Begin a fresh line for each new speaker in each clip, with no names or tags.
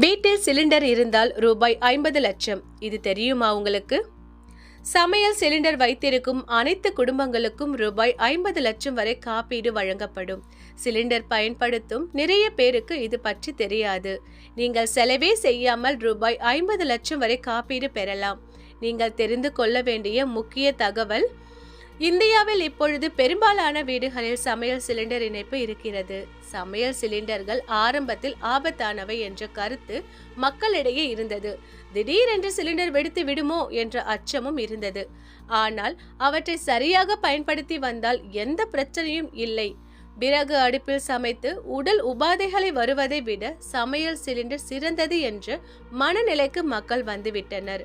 வீட்டில் சிலிண்டர் இருந்தால் ரூபாய் ஐம்பது லட்சம். இது தெரியுமா உங்களுக்கு? சமையல் சிலிண்டர் வைத்திருக்கும் அனைத்து குடும்பங்களுக்கும் ரூபாய் ஐம்பது லட்சம் வரை காப்பீடு வழங்கப்படும். சிலிண்டர் பயன்படுத்தும் நிறைய பேருக்கு இது பற்றி தெரியாது. நீங்கள் செலவே செய்யாமல் ரூபாய் ஐம்பது லட்சம் வரை காப்பீடு பெறலாம். நீங்கள் தெரிந்து கொள்ள வேண்டிய முக்கிய தகவல் இந்தியாவில் இப்பொழுது பெரும்பாலான வீடுகளில் சமையல் சிலிண்டர் இணைப்பு இருக்கிறது. சமையல் சிலிண்டர்கள் ஆரம்பத்தில் ஆபத்தானவை என்ற கருத்து மக்களிடையே இருந்தது. திடீரென்று சிலிண்டர் வெடித்து விடுமோ என்ற அச்சமும் இருந்தது. ஆனால் அவற்றை சரியாக பயன்படுத்தி வந்தால் எந்த பிரச்சனையும் இல்லை. பிறகு அடுப்பில் சமைத்து உடல் உபாதைகளை வருவதை விட சமையல் சிலிண்டர் சிறந்தது என்ற மனநிலைக்கு மக்கள் வந்துவிட்டனர்.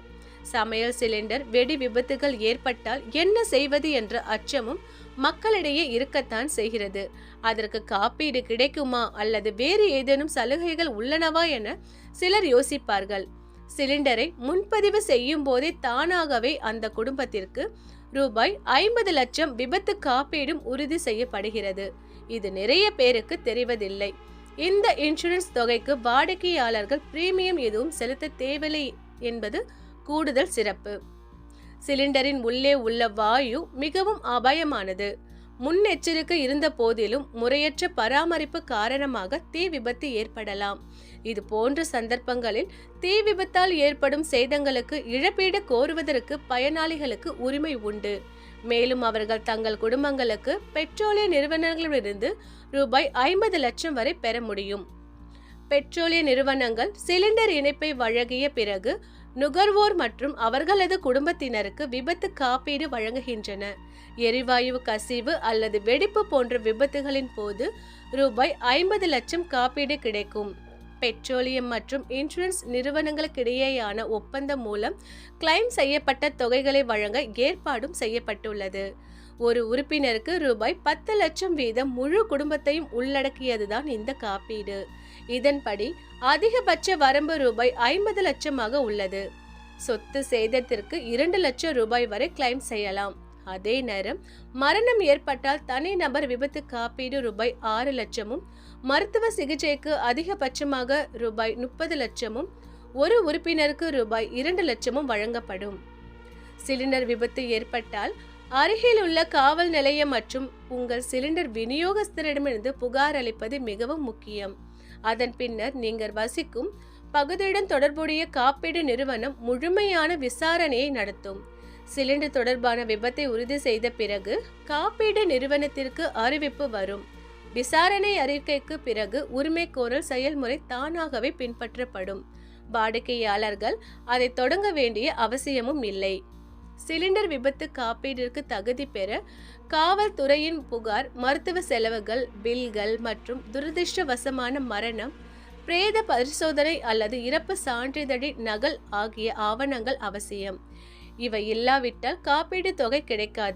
சமையல் சிலிண்டர் வெடி விபத்துகள் ஏற்பட்டால் என்ன செய்வது என்ற அச்சமும் மக்களிடையே இருக்கத்தான் செய்கிறது. அதற்கு காப்பீடு கிடைக்குமா அல்லது வேறு ஏதேனும் சலுகைகள் உள்ளனவா என சிலர் யோசிப்பார்கள். சிலிண்டரை முன்பதிவு செய்யும் போதே தானாகவே அந்த குடும்பத்திற்கு ரூபாய் ஐம்பது லட்சம் விபத்து காப்பீடும் உறுதி செய்யப்படுகிறது. இது நிறைய பேருக்கு தெரிவதில்லை. இந்த இன்சூரன்ஸ் தொகைக்கு வாடிக்கையாளர்கள் பிரீமியம் எதுவும் செலுத்த தேவையில்லை என்பது கூடுதல் சிறப்பு. சிலிண்டரின் உள்ளே உள்ள வாயு மிகவும் அபாயமானது. முன்னெச்சரிக்கை இருந்த போதிலும் முறையற்ற பராமரிப்பு காரணமாக தீ விபத்து ஏற்படலாம். இது போன்ற சந்தர்ப்பங்களில் தீ விபத்தால் ஏற்படும் சேதங்களுக்கு இழப்பீடு கோருவதற்கு பயனாளிகளுக்கு உரிமை உண்டு. மேலும் அவர்கள் தங்கள் குடும்பங்களுக்கு பெட்ரோலிய நிறுவனங்களிலிருந்து ரூபாய் ஐம்பது லட்சம் வரை பெற முடியும். பெட்ரோலிய நிறுவனங்கள் சிலிண்டர் இணைப்பை வழங்கிய பிறகு நுகர்வோர் மற்றும் அவர்களது குடும்பத்தினருக்கு விபத்து காப்பீடு வழங்குகின்றன. எரிவாயு கசிவு அல்லது வெடிப்பு போன்ற விபத்துகளின் போது ரூபாய் ஐம்பது லட்சம் காப்பீடு கிடைக்கும். பெட்ரோலியம் மற்றும் இன்சூரன்ஸ் நிறுவனங்களுக்கிடையேயான ஒப்பந்தம் மூலம் கிளைம் செய்யப்பட்ட தொகைகளை வழங்க ஏற்பாடும் செய்யப்பட்டுள்ளது. ஒரு உறுப்பினருக்கு ரூபாய் பத்து லட்சம் வீதம் முழு குடும்பத்தையும் உள்ளடக்கியதுதான் இந்த காப்பீடு. இதன்படி அதிகபட்ச வரம்பு ரூபாய் ஐம்பது லட்சமாக உள்ளது. சொத்து சேதத்திற்கு இரண்டு லட்சம் ரூபாய் வரை கிளைம் செய்யலாம். அதே நேரம் மரணம் ஏற்பட்டால் தனிநபர் விபத்து காப்பீடு ரூபாய் ஆறு லட்சமும் மருத்துவ சிகிச்சைக்கு அதிகபட்சமாக ரூபாய் முப்பது லட்சமும் ஒரு உறுப்பினருக்கு ரூபாய் இரண்டு லட்சமும் வழங்கப்படும். சிலிண்டர் விபத்து ஏற்பட்டால் அருகில் உள்ள காவல் நிலையம் மற்றும் உங்கள் சிலிண்டர் விநியோகஸ்தரிடமிருந்து புகார் அளிப்பது மிகவும் முக்கியம். அதன் பின்னர் நீங்கள் வசிக்கும் பகுதியுடன் தொடர்புடைய காப்பீடு நிறுவனம் முழுமையான விசாரணையை நடத்தும். சிலிண்டர் தொடர்பான விபத்தை உறுதி செய்த பிறகு காப்பீடு நிறுவனத்திற்கு அறிவிப்பு வரும். விசாரணை அறிக்கைக்கு பிறகு உரிமைக்கோரல் செயல்முறை தானாகவே பின்பற்றப்படும். வாடிக்கையாளர்கள் அதை தொடங்க வேண்டிய அவசியமும் இல்லை. சிலிண்டர் விபத்து காப்பீடிற்கு தகுதி பெற காவல்துறையின் புகார் மருத்துவ செலவுகள் பில்கள் மற்றும் துரதிருஷ்டவசமான மரணம் பிரேத பரிசோதனை அல்லது இறப்பு சான்றிதழின் நகல் ஆகிய ஆவணங்கள் அவசியம். இவை இல்லாவிட்டால் காப்பீடு தொகை கிடைக்காது.